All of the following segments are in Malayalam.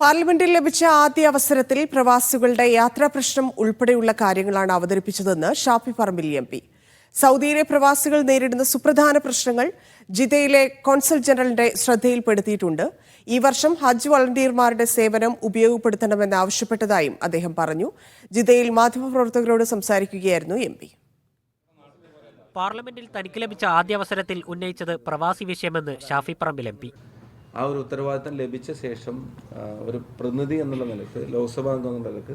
പാർലമെന്റിൽ ലഭിച്ച ആദ്യ അവസരത്തിൽ പ്രവാസികളുടെ യാത്രാ പ്രശ്നം ഉൾപ്പെടെയുള്ള കാര്യങ്ങളാണ് അവതരിപ്പിച്ചതെന്ന് ഷാഫി പറമ്പിൽ എം പി. സൗദിയിലെ പ്രവാസികൾ നേരിടുന്ന സുപ്രധാന പ്രശ്നങ്ങൾ ജിദ്ദയിലെ കോൺസൽ ജനറലിന്റെ ശ്രദ്ധയിൽപ്പെടുത്തിയിട്ടുണ്ട്. ഈ വർഷം ഹജ്ജ് വളണ്ടിയർമാരുടെ സേവനം ഉപയോഗപ്പെടുത്തണമെന്ന് ആവശ്യപ്പെട്ടതായും അദ്ദേഹം പറഞ്ഞു. ജിദ്ദയിൽ മാധ്യമപ്രവർത്തകരോട് സംസാരിക്കുകയായിരുന്നു എം പി. പാർലമെന്റിൽ തനിക്ക് ലഭിച്ച ആദ്യ അവസരത്തിൽ ഉന്നയിച്ചത് പ്രവാസി വിഷയമെന്ന് ഷാഫി പറമ്പിൽ എം പി. ആ ഒരു ഉത്തരവാദിത്തം ലഭിച്ച ശേഷം ഒരു പ്രതിനിധി എന്നുള്ള നിലയ്ക്ക് ലോക്സഭാ അംഗം എന്നുള്ള നിലയ്ക്ക്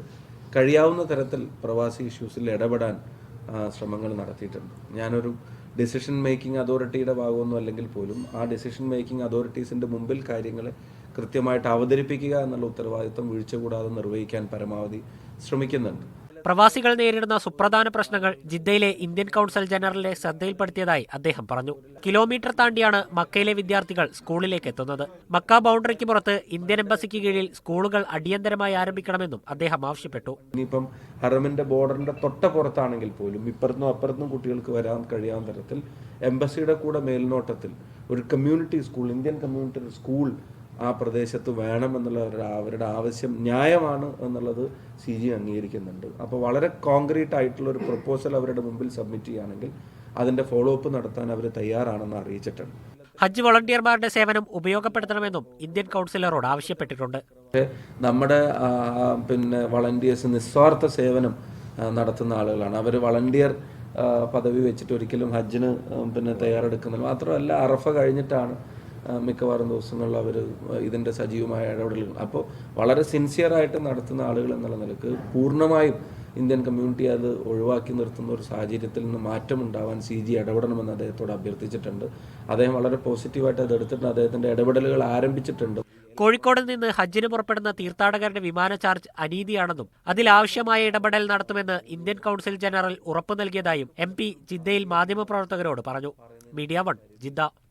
കഴിയാവുന്ന തരത്തിൽ പ്രവാസി ഇഷ്യൂസിൽ ഇടപെടാൻ ശ്രമങ്ങൾ നടത്തിയിട്ടുണ്ട്. ഞാനൊരു ഡിസിഷൻ മേക്കിംഗ് അതോറിറ്റിയുടെ ഭാഗമൊന്നും അല്ലെങ്കിൽ പോലും ആ ഡിസിഷൻ മേക്കിംഗ് അതോറിറ്റീസിന്റെ മുമ്പിൽ കാര്യങ്ങളെ കൃത്യമായിട്ട് അവതരിപ്പിക്കുക എന്നുള്ള ഉത്തരവാദിത്തം വീഴ്ച കൂടാതെ നിർവഹിക്കാൻ പരമാവധി ശ്രമിക്കുന്നുണ്ട്. പ്രവാസികൾ നേരിടുന്ന സുപ്രധാന പ്രശ്നങ്ങൾ ജിദ്ദയിലെ ഇന്ത്യൻ കൗൺസിൽ ജനറലിനെ ശ്രദ്ധയിൽപ്പെടുത്തിയതായി അദ്ദേഹം പറഞ്ഞു. കിലോമീറ്റർ താണ്ടിയാണ് മക്കയിലെ വിദ്യാർത്ഥികൾ സ്കൂളിലേക്ക് എത്തുന്നത്. മക്ക ബൗണ്ടറിക്ക് പുറത്ത് ഇന്ത്യൻ എംബസിക്ക് കീഴിൽ സ്കൂളുകൾ അടിയന്തരമായി ആരംഭിക്കണമെന്നും അദ്ദേഹം ആവശ്യപ്പെട്ടു. ഇനിയിപ്പം ഹറമിന്റെ ബോർഡറിന്റെ തൊട്ടപ്പുറത്താണെങ്കിൽ പോലും ഇപ്പുറത്തും അപ്പുറത്തും കുട്ടികൾക്ക് വരാൻ കഴിയാവുന്ന തരത്തിൽ എംബസിയുടെ കൂടെ മേൽനോട്ടത്തിൽ ഒരു community school Indian community school ആ പ്രദേശത്ത് വേണമെന്നുള്ള അവരുടെ ആവശ്യം ന്യായമാണ് എന്നുള്ളത് സി ജി അംഗീകരിക്കുന്നുണ്ട്. അപ്പോൾ വളരെ കോൺക്രീറ്റ് ആയിട്ടുള്ള ഒരു പ്രപ്പോസൽ അവരുടെ മുമ്പിൽ സബ്മിറ്റ് ചെയ്യുകയാണെങ്കിൽ അതിന്റെ ഫോളോ അപ്പ് നടത്താൻ അവർ തയ്യാറാണെന്ന് അറിയിച്ചിട്ടുണ്ട്. ഹജ്ജ് വളണ്ടിയർമാരുടെ സേവനം ഉപയോഗപ്പെടുത്തണമെന്നും ഇന്ത്യൻ കൗൺസിലറോട് ആവശ്യപ്പെട്ടിട്ടുണ്ട്. നമ്മുടെ പിന്നെ വളണ്ടിയേഴ്സ് നിസ്വാർത്ഥ സേവനം നടത്തുന്ന ആളുകളാണ്. അവർ വളണ്ടിയർ പദവി വെച്ചിട്ട് ഒരിക്കലും ഹജ്ജിന് പിന്നെ തയ്യാറെടുക്കുന്നില്ല. മാത്രമല്ല അറഫ കഴിഞ്ഞിട്ടാണ് മിക്കവാറും ദിവസങ്ങളിൽ അവർ ഇതിന്റെ സജീവമായ ഇടപെടലുകൾ. അപ്പോൾ വളരെ സിൻസിയറായിട്ട് നടത്തുന്ന ആളുകൾ എന്നുള്ള നിലയ്ക്ക് പൂർണമായും ഇന്ത്യൻ കമ്മ്യൂണിറ്റി അത് ഒഴിവാക്കി നിർത്തുന്ന ഒരു സാഹചര്യത്തിൽ നിന്ന് മാറ്റം ഉണ്ടാവാൻ സി ജി ഇടപെടണമെന്ന് അദ്ദേഹത്തോട് അഭ്യർത്ഥിച്ചിട്ടുണ്ട്. അദ്ദേഹം വളരെ പോസിറ്റീവായിട്ട് അത് എടുത്തിട്ടുണ്ട്. അദ്ദേഹത്തിന്റെ ഇടപെടലുകൾ ആരംഭിച്ചിട്ടുണ്ട്. കോഴിക്കോട് നിന്ന് ഹജ്ജിന് പുറപ്പെടുന്ന തീർത്ഥാടകരുടെ വിമാന ചാർജ് അനീതിയാണെന്നും അതിലാവശ്യമായ ഇടപെടൽ നടത്തുമെന്ന് ഇന്ത്യൻ കൗൺസിൽ ജനറൽ ഉറപ്പു നൽകിയതായും എം പി ജിദ്ദയിൽ മാധ്യമപ്രവർത്തകരോട് പറഞ്ഞു. Media one Jeddah.